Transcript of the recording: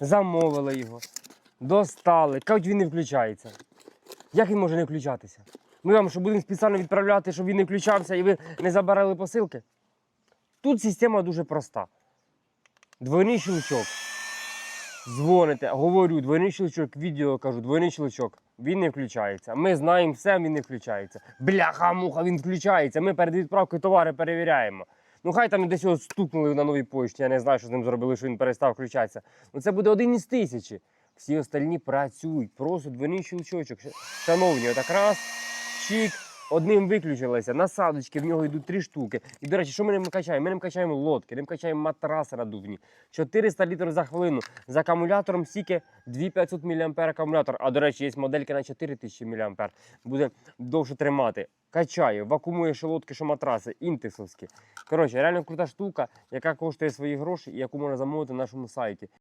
замовили його, достали. Кажуть, він не включається. Як він може не включатися? Ми вам що будемо спеціально відправляти, щоб він не включався і ви не забирали посилки? Тут система дуже проста. Двойний щелчок. Дзвоните, говорю, двойний щелчок, відео кажу, двойний щелчок. Він не включається. Ми знаємо все, він не включається. Бляха-муха, він включається. Ми перед відправкою товари перевіряємо. Ну хай там десь його стукнули на новій почті, я не знаю, що з ним зробили, що він перестав включатися. Ну це буде один із тисячі. Всі остальні працюють, просто двойний щелчочок. Шановні, отак раз, чик, одним виключилося, насадочки, в нього йдуть три штуки. І, до речі, що ми ним качаємо? Ми ним качаємо лодки, ним качаємо матраси надувні. 400 літрів за хвилину. З акумулятором стільки 2500 мА акумулятор. А до речі, є модельки на 4000 мА. Буде довше тримати. Качає, вакуумує що лодки, що матраси, інтексовські. Коротше, реально крута штука, яка коштує свої гроші і яку можна замовити на нашому сайті.